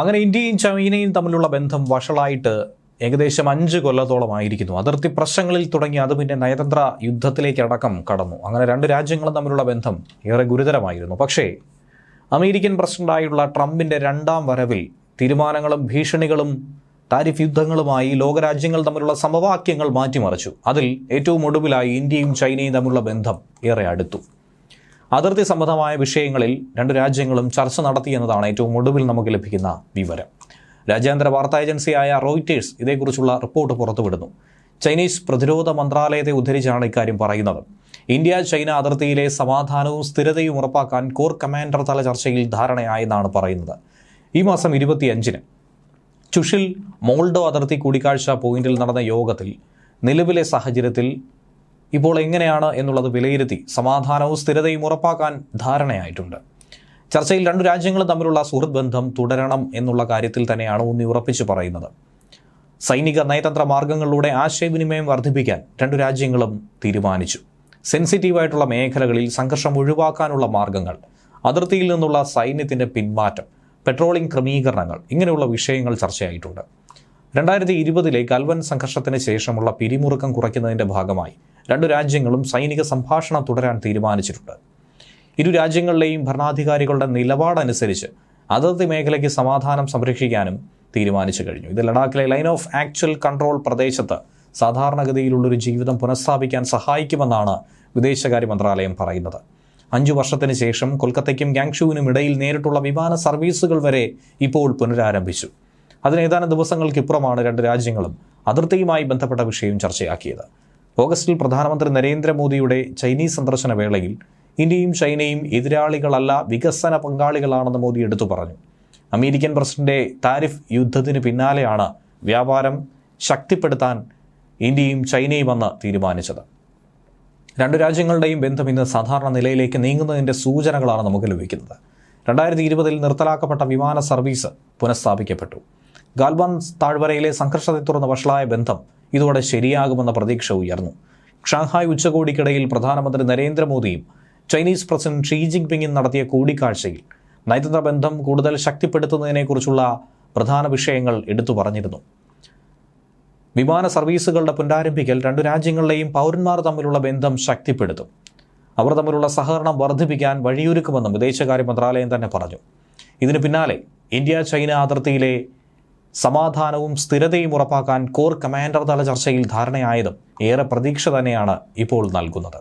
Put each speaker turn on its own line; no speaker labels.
അങ്ങനെ ഇന്ത്യയും ചൈനയും തമ്മിലുള്ള ബന്ധം വഷളായിട്ട് ഏകദേശം അഞ്ച് കൊല്ലത്തോളമായിരിക്കുന്നു അതിർത്തി പ്രശ്നങ്ങളിൽ തുടങ്ങി അത് പിന്നെ നയതന്ത്ര യുദ്ധത്തിലേക്കടക്കം കടന്നു അങ്ങനെ രണ്ട് രാജ്യങ്ങളും തമ്മിലുള്ള ബന്ധം ഏറെ ഗുരുതരമായിരുന്നു പക്ഷേ അമേരിക്കൻ പ്രസിഡന്റായുള്ള ട്രംപിൻ്റെ രണ്ടാം വരവിൽ തീരുമാനങ്ങളും ഭീഷണികളും താരിഫ് യുദ്ധങ്ങളുമായി ലോകരാജ്യങ്ങൾ തമ്മിലുള്ള സമവാക്യങ്ങൾ മാറ്റിമറിച്ചു അതിൽ ഏറ്റവും ഒടുവിലായി ഇന്ത്യയും ചൈനയും തമ്മിലുള്ള ബന്ധം ഏറെ അടുത്തു അതിർത്തി സംബന്ധമായ വിഷയങ്ങളിൽ രണ്ട് രാജ്യങ്ങളും ചർച്ച നടത്തിയെന്നതാണ് ഏറ്റവും ഒടുവിൽ നമുക്ക് ലഭിക്കുന്ന വിവരം രാജ്യാന്തര വാർത്താ ഏജൻസിയായ റോയിറ്റേഴ്സ് ഇതേക്കുറിച്ചുള്ള റിപ്പോർട്ട് പുറത്തുവിടുന്നു ചൈനീസ് പ്രതിരോധ മന്ത്രാലയത്തെ ഉദ്ധരിച്ചാണ് ഇക്കാര്യം പറയുന്നത് ഇന്ത്യ ചൈന അതിർത്തിയിലെ സമാധാനവും സ്ഥിരതയും ഉറപ്പാക്കാൻ കോർ കമാൻഡർ തല ചർച്ചയിൽ ധാരണയായെന്നാണ് പറയുന്നത് ഈ മാസം ഇരുപത്തിയഞ്ചിന് ചുഷിൽ മോൾഡോ അതിർത്തി കൂടിക്കാഴ്ച പോയിന്റിൽ നടന്ന യോഗത്തിൽ നിലവിലെ സാഹചര്യത്തിൽ ഇപ്പോൾ എങ്ങനെയാണ് എന്നുള്ളത് വിലയിരുത്തി സമാധാനവും സ്ഥിരതയും ഉറപ്പാക്കാൻ ധാരണയായിട്ടുണ്ട് ചർച്ചയിൽ രണ്ടു രാജ്യങ്ങളും തമ്മിലുള്ള സുഹൃത് ബന്ധം തുടരണം എന്നുള്ള കാര്യത്തിൽ തന്നെയാണ് ഊന്നി ഉറപ്പിച്ചു പറയുന്നത് സൈനിക നയതന്ത്ര മാർഗങ്ങളിലൂടെ ആശയവിനിമയം വർദ്ധിപ്പിക്കാൻ രണ്ടു രാജ്യങ്ങളും തീരുമാനിച്ചു സെൻസിറ്റീവായിട്ടുള്ള മേഖലകളിൽ സംഘർഷം ഒഴിവാക്കാനുള്ള മാർഗങ്ങൾ അതിർത്തിയിൽ നിന്നുള്ള സൈന്യത്തിൻ്റെ പിന്മാറ്റം പെട്രോളിംഗ് ക്രമീകരണങ്ങൾ ഇങ്ങനെയുള്ള വിഷയങ്ങൾ ചർച്ചയായിട്ടുണ്ട് രണ്ടായിരത്തി ഇരുപതിലെ കൽവൻ സംഘർഷത്തിന് ശേഷമുള്ള പിരിമുറുക്കം കുറയ്ക്കുന്നതിന്റെ ഭാഗമായി രണ്ടു രാജ്യങ്ങളും സൈനിക സംഭാഷണം തുടരാൻ തീരുമാനിച്ചിട്ടുണ്ട് ഇരു രാജ്യങ്ങളിലെയും ഭരണാധികാരികളുടെ നിലപാടനുസരിച്ച് അതിർത്തി മേഖലയ്ക്ക് സമാധാനം സംരക്ഷിക്കാനും തീരുമാനിച്ചു കഴിഞ്ഞു ഇത് ലഡാക്കിലെ ലൈൻ ഓഫ് ആക്ച്വൽ കൺട്രോൾ പ്രദേശത്ത് സാധാരണഗതിയിലുള്ളൊരു ജീവിതം പുനഃസ്ഥാപിക്കാൻ സഹായിക്കുമെന്നാണ് വിദേശകാര്യ മന്ത്രാലയം പറയുന്നത് അഞ്ചു വർഷത്തിന് ശേഷം കൊൽക്കത്തയ്ക്കും ഗാങ്ഷുവിനും ഇടയിൽ നേരിട്ടുള്ള വിമാന സർവീസുകൾ വരെ ഇപ്പോൾ പുനരാരംഭിച്ചു അതിന് ഏതാനും ദിവസങ്ങൾക്കിപ്പുറമാണ് രണ്ട് രാജ്യങ്ങളും അതിർത്തിയുമായി ബന്ധപ്പെട്ട വിഷയം ചർച്ചയാക്കിയത് ഓഗസ്റ്റിൽ പ്രധാനമന്ത്രി നരേന്ദ്രമോദിയുടെ ചൈനീസ് സന്ദർശന വേളയിൽ ഇന്ത്യയും ചൈനയും എതിരാളികളല്ല വികസന പങ്കാളികളാണെന്ന് മോദി എടുത്തു പറഞ്ഞു അമേരിക്കൻ പ്രസിഡന്റ് താരിഫ് യുദ്ധത്തിന് പിന്നാലെയാണ് വ്യാപാരം ശക്തിപ്പെടുത്താൻ ഇന്ത്യയും ചൈനയും വന്ന് തീരുമാനിച്ചത് രണ്ട് രാജ്യങ്ങളുടെയും ബന്ധം ഇന്ന് സാധാരണ നിലയിലേക്ക് നീങ്ങുന്നതിൻ്റെ സൂചനകളാണ് നമുക്ക് ലഭിക്കുന്നത് രണ്ടായിരത്തി ഇരുപതിൽ നിർത്തലാക്കപ്പെട്ട വിമാന സർവീസ് പുനഃസ്ഥാപിക്കപ്പെട്ടു ഗാൽബാൻ താഴ്വരയിലെ സംഘർഷത്തെ തുടർന്ന് വഷളായ ബന്ധം ഇതോടെ ശരിയാകുമെന്ന പ്രതീക്ഷ ഉയർന്നു ഷാങ്ഹായ് ഉച്ചകോടിക്കിടയിൽ പ്രധാനമന്ത്രി നരേന്ദ്രമോദിയും ചൈനീസ് പ്രസിഡന്റ് ഷീ ജിങ് പിങ്ങും നടത്തിയ കൂടിക്കാഴ്ചയിൽ നയതന്ത്ര ബന്ധം കൂടുതൽ ശക്തിപ്പെടുത്തുന്നതിനെക്കുറിച്ചുള്ള പ്രധാന വിഷയങ്ങൾ എടുത്തു പറഞ്ഞിരുന്നു വിമാന സർവീസുകളുടെ പുനരാരംഭിക്കൽ രണ്ടു രാജ്യങ്ങളിലെയും പൗരന്മാർ തമ്മിലുള്ള ബന്ധം ശക്തിപ്പെടുത്തും അവർ തമ്മിലുള്ള സഹകരണം വർദ്ധിപ്പിക്കാൻ വഴിയൊരുക്കുമെന്നും വിദേശകാര്യ മന്ത്രാലയം തന്നെ പറഞ്ഞു ഇതിനു പിന്നാലെ ഇന്ത്യ ചൈന അതിർത്തിയിലെ സമാധാനവും സ്ഥിരതയും ഉറപ്പാക്കാൻ കോർ കമാൻഡർ തല ചർച്ചയിൽ ധാരണയായതും ഏറെ പ്രതീക്ഷ തന്നെയാണ് ഇപ്പോൾ നൽകുന്നത്